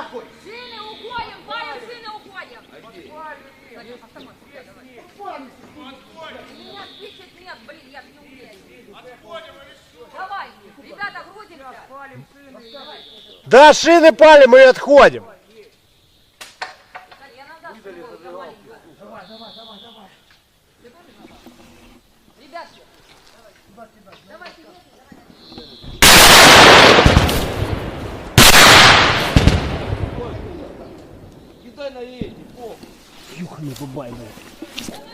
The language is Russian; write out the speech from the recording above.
нахуй! Женя, уходим! Ваня, Женя, уходим! Нет, пишет нет, блин, я не умею. Отходим? Давай, ребята, грузимся. Да, шины палим и отходим. Давай, давай, давай, давай. Ребят, давай. Давай. на эти, похуй. Юханый бабай, блядь.